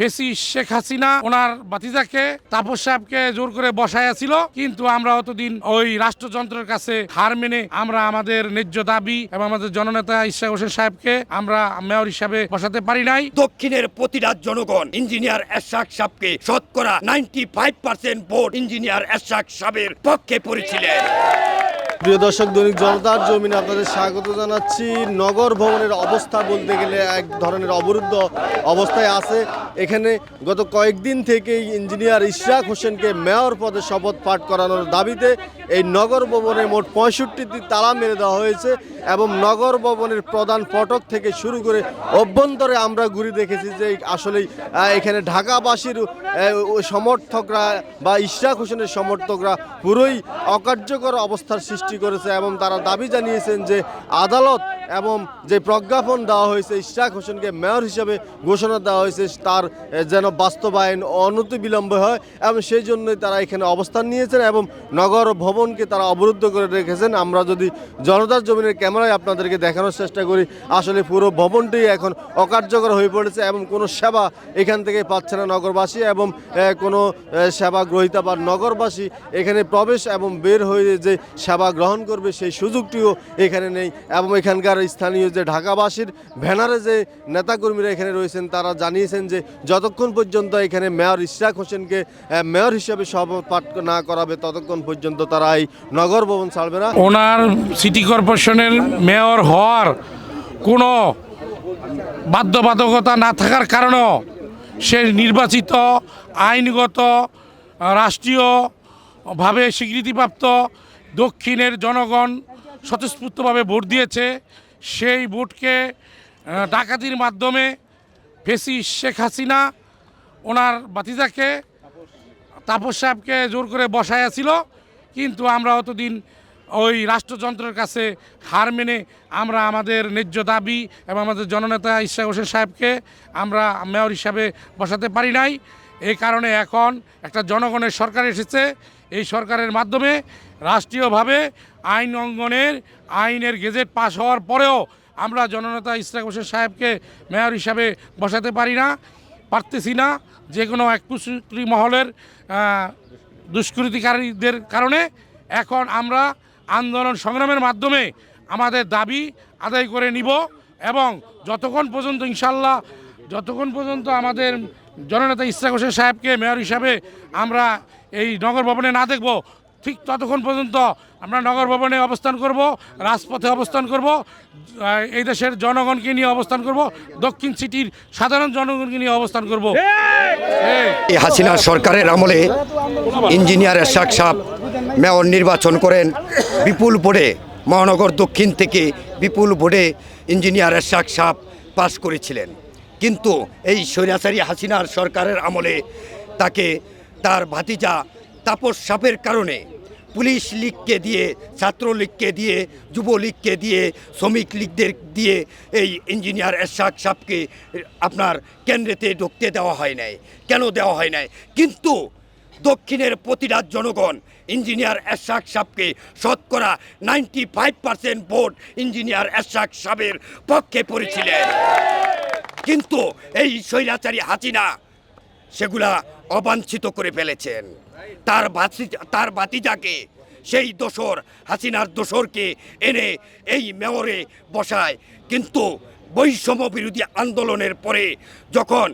ফেসি শেখ হাসিনা, ওনার বাতিজাকে তাপস সাহেবকে জোর করে বসাইয়াছিল কিন্তু আমরা অতদিন ওই রাষ্ট্রযন্ত্রের কাছে হার মেনে আমরা আমাদের ন্যায্য দাবি এবং আমাদের জননেতা ইশাক হোসেন সাহেবকে আমরা মেয়র হিসাবে বসাতে পারি নাই। দক্ষিণের প্রতিটা জনগণ, ইঞ্জিনিয়ার এরশাক সাহকে শতকরা ninety five percent vote engineer Ershak সাহেবের পক্ষে পড়েছিলেন। প্রিয় দর্শক, দৈনিক জনতার জমিনে আপনাদের স্বাগত জানাচ্ছি। নগর ভবনের অবস্থা বলতে গেলে এক ধরনের অবরুদ্ধ অবস্থায় আছে। এখানে গত কয়েকদিন থেকেই ইঞ্জিনিয়ার ইশরাক হোসেনকে মেয়র পদে শপথ পাঠ করানোর দাবিতে এই নগর ভবনে মোট পঁয়ষট্টিটি তালা মেরে দেওয়া হয়েছে। এবং নগর ভবনের প্রধান ফটক থেকে শুরু করে অভ্যন্তরে আমরা ঘুরে দেখেছি যে আসলেই এখানে ঢাকাবাসীর সমর্থকরা বা ইশরাক হোসেনের সমর্থকরা পুরোই অকার্যকর অবস্থার সৃষ্টি করেছে এবং তারা দাবি জানিয়েছেন যে আদালত এবং যে প্রজ্ঞাপন দেওয়া হয়েছে ইশাক হোসেনকে মেয়র হিসেবে ঘোষণা দেওয়া হয়েছে, তার যেন বাস্তবায়ন অনতি বিলম্ব হয় এবং সেই জন্যই তারা এখানে অবস্থান নিয়েছেন এবং নগর ভবনকে তারা অবরুদ্ধ করে রেখেছেন। আমরা যদি জনতার জমিনের ক্যামেরায় আপনাদেরকে দেখানোর চেষ্টা করি, আসলে পুরো ভবনটি এখন অকার্যকর হয়ে পড়েছে এবং কোনো সেবা এখান থেকে পাচ্ছে না নগরবাসী এবং কোনো সেবা গ্রহীতা বা নগরবাসী এখানে প্রবেশ এবং বের হয়ে যে সেবা গ্রহণ করবে সেই সুযোগটিও এখানে নেই এবং এখানকার স্থানীয় যে ঢাকাবাসীর ব্যানারে যে নেতাকর্মীরা এখানে রয়েছেন, তারা জানিয়েছেন যে যতক্ষণ পর্যন্ত এখানে মেয়র ইশরাক হোসেনকে মেয়র হিসেবে শপথ না করাবে, ততক্ষণ পর্যন্ত তারা এই নগর ভবন ছাড়বে না। ওনার সিটি কর্পোরেশনের মেয়র হওয়ার কোনো বাধ্যবাধকতা না থাকার কারণেও সে নির্বাচিত, আইনগত রাষ্ট্রীয়ভাবে স্বীকৃতিপ্রাপ্ত দক্ষিণের জনগণ স্বতঃস্ফূর্তভাবে ভোট দিয়েছে। সেই আহ, ডাকাতির মাধ্যমে ফেসি শেখ হাসিনা ওনার বাতিজাকে তাপস সাহেবকে জোর করে বসাইয়াছিল কিন্তু আমরা অতদিন ওই রাষ্ট্রযন্ত্রের কাছে হার মেনে আমরা আমাদের ন্যায্য দাবি এবং আমাদের জননেতা ইশাক হোসেন সাহেবকে আমরা মেয়র হিসাবে বসাতে পারি নাই। এই কারণে এখন একটা জনগণের সরকার এসেছে। এই সরকারের মাধ্যমে রাষ্ট্রীয়ভাবে আইন অঙ্গনের, আইনের গেজেট পাশ হওয়ার পরেও আমরা জননেতা ইশরাক হোসেন সাহেবকে মেয়র হিসাবে বসাতে পারি না, পারতেছি না যে কোনো এক কুশলী মহলের দুষ্কৃতিকারীদের কারণে। এখন আমরা আন্দোলন সংগ্রামের মাধ্যমে আমাদের দাবি আদায় করে নিব এবং যতক্ষণ পর্যন্ত ইনশাল্লাহ, যতক্ষণ পর্যন্ত আমাদের জননেতা ইশরাক হোসেন সাহেবকে মেয়র হিসাবে আমরা এই নগর ভবনে না দেখব। ঠিক ততক্ষণ পর্যন্ত আমরা নগর ভবনে অবস্থান করব, রাজপথে অবস্থান করব এই দেশের জনগণকে নিয়ে অবস্থান করব, দক্ষিণ সিটির সাধারণ জনগণকে নিয়ে অবস্থান করব। এই হাসিনা সরকারের আমলে ইঞ্জিনিয়ার এরশাক সাহ মেয়র নির্বাচন করেন। বিপুল ভোটে মহানগর দক্ষিণ থেকে বিপুল ভোটে ইঞ্জিনিয়ার এরশাক সাহ পাশ করেছিলেন। কিন্তু এই স্বৈরাচারী হাসিনার সরকারের আমলে তাকে তার ভাতিজা তাপস সাপের কারণে পুলিশ লীগকে দিয়ে, ছাত্রলীগকে দিয়ে, যুবলীগকে দিয়ে, শ্রমিক লীগদের দিয়ে এই ইঞ্জিনিয়ার এরশাক সাপকে আপনার কেন্দ্রেতে ঢুকতে দেওয়া হয় নাই। কেন দেওয়া হয় নাই? কিন্তু দক্ষিণের প্রতিটা জনগণ ইঞ্জিনিয়ার এরশাক সাহকে শতকরা ninety five percent vote engineer Ershak সাহেবের পক্ষে পড়েছিলেন। কিন্তু এই স্বৈরাচারী হাসিনা সেগুলা অবাঞ্ছিত করে ফেলেছেন। তার বাতি, তার বাতিজাকে, সেই দোসর হাসিনার দোসরকে এনে এই মেয়রে বসায়। কিন্তু বৈষম্য বিরোধী আন্দোলনের পরে যখন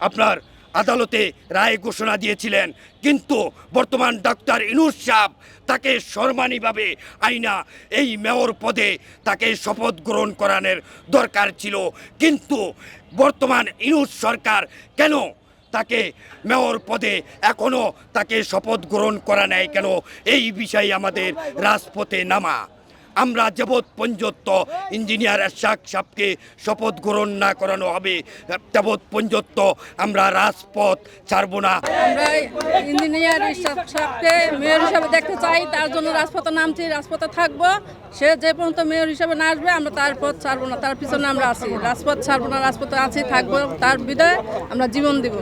আপনার আদালতে রায় ঘোষণা দিয়েছিলেন। কিন্তু বর্তমান ডাক্তার ইনুস সাহ তাকে সম্মানীভাবে আইনা এই মেয়র পদে তাকে শপথ গ্রহণ করানোর দরকার ছিল। কিন্তু বর্তমান ইনুস সরকার কেন তাকে মেয়র পদে এখনও তাকে শপথ গ্রহণ করা নেয় কেন? এই বিষয়ে আমাদের রাজপথে নামা। আমরা যাবৎ পঞ্জত্ব ইঞ্জিনিয়ার এরশাক সাহকে শপথ গ্রহণ না করানো হবে, যাবৎ পঞ্জত্ব আমরা রাজপথ ছাড়ব না। আমরা ইঞ্জিনিয়ার হিসাবকে মেয়র হিসাবে দেখতে চাই, তার জন্য রাজপথে নামছি, রাজপথে থাকব। সে যে পর্যন্ত মেয়র হিসাবে না আসবে, আমরা তার পথ ছাড়বো না, তার পিছনে আমরা আছি। রাজপথ ছাড়বো না, রাজপথে আছি, থাকব, তার বিদায় আমরা জীবন দিব।